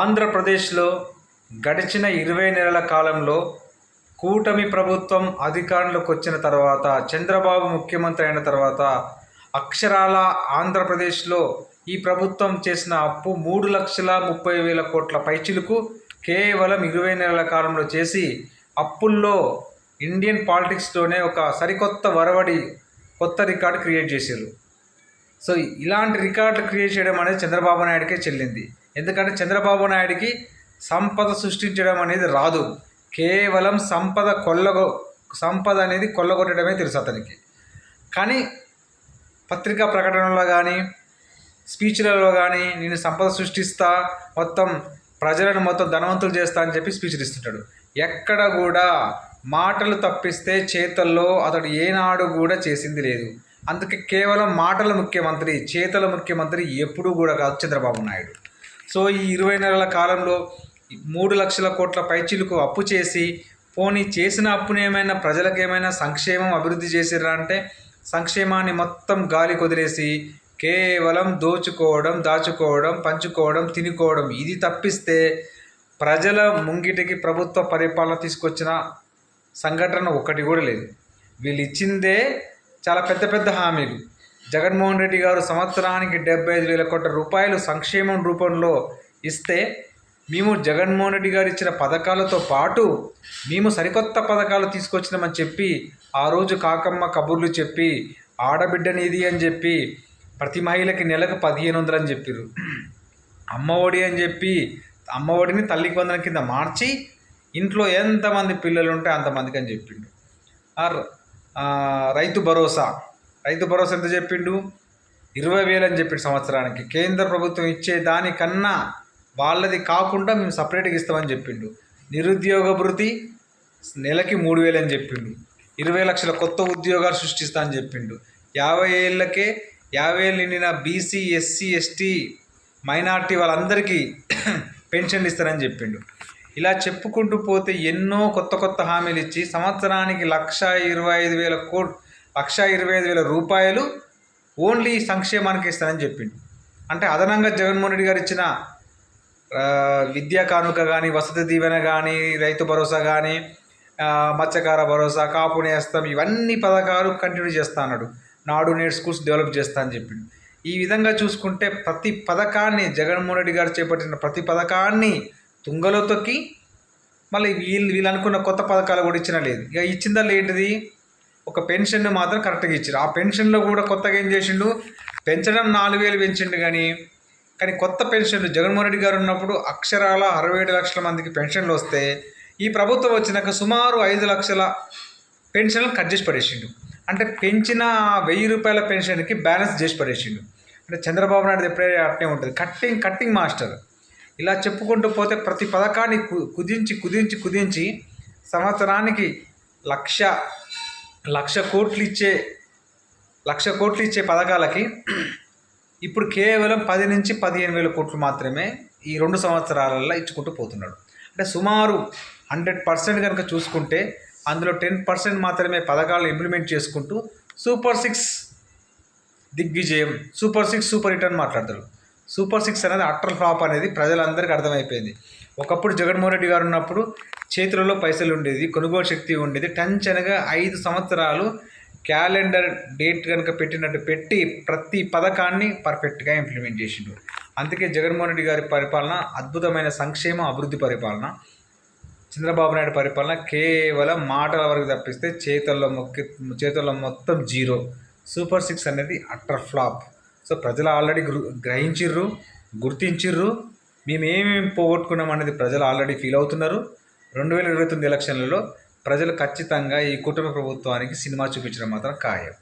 ఆంధ్రప్రదేశ్లో గడిచిన ఇరవై నెలల కాలంలో కూటమి ప్రభుత్వం అధికారంలోకి వచ్చిన తర్వాత చంద్రబాబు ముఖ్యమంత్రి అయిన తర్వాత అక్షరాల ఆంధ్రప్రదేశ్లో ఈ ప్రభుత్వం చేసిన అప్పు మూడు లక్షల ముప్పై వేల కోట్ల పైచిలకు కేవలం ఇరవై నెలల కాలంలో చేసి అప్పుల్లో ఇండియన్ పాలిటిక్స్లోనే ఒక సరికొత్త వరవడి కొత్త రికార్డు క్రియేట్ చేశారు. సో ఇలాంటి రికార్డులు క్రియేట్ చేయడం అనేది చంద్రబాబు నాయుడికే చెల్లింది. ఎందుకంటే చంద్రబాబు నాయుడికి సంపద సృష్టించడం అనేది రాదు. కేవలం సంపద కొల్లగొ సంపద అనేది కొల్లగొట్టడమే తెలుసు అతనికి. కానీ పత్రికా ప్రకటనలో కానీ స్పీచ్లలో కానీ నేను సంపద సృష్టిస్తా మొత్తం ప్రజలను మొత్తం ధనవంతులు చేస్తా అని చెప్పి స్పీచ్లు ఇస్తుంటాడు. ఎక్కడ కూడా మాటలు తప్పిస్తే చేతల్లో అతడు ఏనాడు కూడా చేసింది లేదు. అందుకే కేవలం మాటల ముఖ్యమంత్రి చేతల ముఖ్యమంత్రి ఎప్పుడూ కూడా కాదు చంద్రబాబు నాయుడు. సో ఈ ఇరవై నెలల కాలంలో మూడు లక్షల కోట్ల పైచీలకు అప్పు చేసి పోనీ చేసిన అప్పుని ఏమైనా ప్రజలకు ఏమైనా సంక్షేమం అభివృద్ధి చేసిర్రా అంటే సంక్షేమాన్ని మొత్తం గాలి కొదిలేసి కేవలం దోచుకోవడం దాచుకోవడం పంచుకోవడం తినుకోవడం ఇది తప్పిస్తే ప్రజల ముంగిటికి ప్రభుత్వ పరిపాలన తీసుకొచ్చిన సంఘటన ఒకటి కూడా లేదు. వీళ్ళు ఇచ్చిందే చాలా పెద్ద పెద్ద హామీలు. జగన్మోహన్ రెడ్డి గారు సంవత్సరానికి డెబ్బై ఐదు వేల కోట్ల రూపాయలు సంక్షేమం రూపంలో ఇస్తే మేము జగన్మోహన్ రెడ్డి గారు ఇచ్చిన పథకాలతో పాటు మేము సరికొత్త పథకాలు తీసుకొచ్చినామని చెప్పి ఆ రోజు కాకమ్మ కబుర్లు చెప్పి ఆడబిడ్డనిది అని చెప్పి ప్రతి మహిళకి నెలకు పదిహేను వందలు అని చెప్పారు అమ్మఒడి అని చెప్పి అమ్మఒడిని తల్లికి వందల కింద మార్చి ఇంట్లో ఎంతమంది పిల్లలు ఉంటే అంతమందికి అని చెప్పిండు. ఆ రైతు భరోసా. రైతు భరోసా ఎంత చెప్పిండు? ఇరవై వేలు అని చెప్పిండు సంవత్సరానికి. కేంద్ర ప్రభుత్వం ఇచ్చే దానికన్నా వాళ్ళది కాకుండా మేము సపరేట్గా ఇస్తామని చెప్పిండు. నిరుద్యోగ భృతి నెలకి మూడు వేలు అని చెప్పిండు. ఇరవై లక్షల కొత్త ఉద్యోగాలు సృష్టిస్తా అని చెప్పిండు. యాభై ఏళ్ళకే యాభై ఏళ్ళు నిండిన బీసీ ఎస్సీ ఎస్టీ మైనార్టీ వాళ్ళందరికీ పెన్షన్లు ఇస్తారని చెప్పిండు. ఇలా చెప్పుకుంటూ పోతే ఎన్నో కొత్త కొత్త హామీలు ఇచ్చి సంవత్సరానికి లక్ష ఇరవై ఐదు వేల కోట్ లక్ష ఇరవై ఐదు వేల రూపాయలు ఓన్లీ సంక్షేమానికి ఇస్తానని చెప్పిండు. అంటే అదనంగా జగన్మోహన్ రెడ్డి గారు ఇచ్చిన విద్యా కానుక కానీ వసతి దీవెన కానీ రైతు భరోసా కానీ మత్స్యకార భరోసా కాపు నేస్తం ఇవన్నీ పథకాలు కంటిన్యూ చేస్తా అన్నాడు. నాడు నేడు స్కూల్స్ డెవలప్ చేస్తా అని చెప్పిండు. ఈ విధంగా చూసుకుంటే ప్రతి పథకాన్ని జగన్మోహన్ రెడ్డి గారు చేపట్టిన ప్రతి పథకాన్ని తుంగలో తొక్కి మళ్ళీ వీళ్ళు వీళ్ళు అనుకున్న కొత్త పథకాలు కూడా ఇచ్చిన లేదు. ఇక ఇచ్చిందా ఏంటిది ఒక పెన్షన్ మాత్రం కరెక్ట్గా ఇచ్చారు. ఆ పెన్షన్లో కూడా కొత్తగా ఏం చేసిండు? పెంచడం నాలుగు వేలు పెంచిండు కానీ కానీ కొత్త పెన్షన్లు జగన్మోహన్ రెడ్డి గారు ఉన్నప్పుడు అక్షరాల అరవై ఏడు లక్షల మందికి పెన్షన్లు వస్తే ఈ ప్రభుత్వం వచ్చినాక సుమారు ఐదు లక్షల పెన్షన్లు కట్ చేసి పడేసిండు. అంటే పెంచిన వెయ్యి రూపాయల పెన్షన్కి బ్యాలెన్స్ చేసి పడేసిండు. అంటే చంద్రబాబు నాయుడు ఎప్పుడైతే అట్నే ఉంటుంది. Cutting cutting master. ఇలా చెప్పుకుంటూ పోతే ప్రతి పథకాన్ని కుదించి కుదించి కుదించి సంవత్సరానికి లక్ష లక్ష కోట్లు ఇచ్చే లక్ష కోట్లు ఇచ్చే పథకాలకి ఇప్పుడు కేవలం పది నుంచి పదిహేను వేల కోట్లు మాత్రమే ఈ రెండు సంవత్సరాలలో ఇచ్చుకుంటూ పోతున్నాడు. అంటే సుమారు హండ్రెడ్ పర్సెంట్ కనుక చూసుకుంటే అందులో టెన్ పర్సెంట్ మాత్రమే పథకాలు ఇంప్లిమెంట్ చేసుకుంటూ సూపర్ సిక్స్ దిగ్విజయం సూపర్ సిక్స్ సూపర్ హిట్ అని మాట్లాడతారు సూపర్ సిక్స్ అనేది అట్టర్ ఫ్లాప్ అనేది ప్రజలందరికీ అర్థమైపోయింది. ఒకప్పుడు జగన్మోహన్ రెడ్డి గారు ఉన్నప్పుడు చేతులలో పైసలు ఉండేది కొనుగోలు శక్తి ఉండేది. టంచనగా ఐదు సంవత్సరాలు క్యాలెండర్ డేట్ కనుక పెట్టినట్టు పెట్టి ప్రతి పథకాన్ని పర్ఫెక్ట్గా ఇంప్లిమెంట్ చేసిండు. అందుకే జగన్మోహన్ రెడ్డి గారి పరిపాలన అద్భుతమైన సంక్షేమ అభివృద్ధి పరిపాలన. చంద్రబాబు నాయుడు పరిపాలన కేవలం మాటల వరకు తప్పిస్తే చేతుల్లో మొక్కి చేతుల్లో మొత్తం జీరో. సూపర్ సిక్స్ అనేది అట్టర్ ఫ్లాప్. సో ప్రజలు ఆల్రెడీ గ్రహించిర్రు గుర్తించిర్రు. మేము ఏమేమి పోగొట్టుకున్నాం అనేది ప్రజలు ఆల్రెడీ ఫీల్ అవుతున్నారు. రెండు వేల ఇరవై తొమ్మిది ఎలక్షన్లలో ప్రజలు ఖచ్చితంగా ఈ కుటుంబ ప్రభుత్వానికి సినిమా చూపించడం మాత్రం ఖాయం.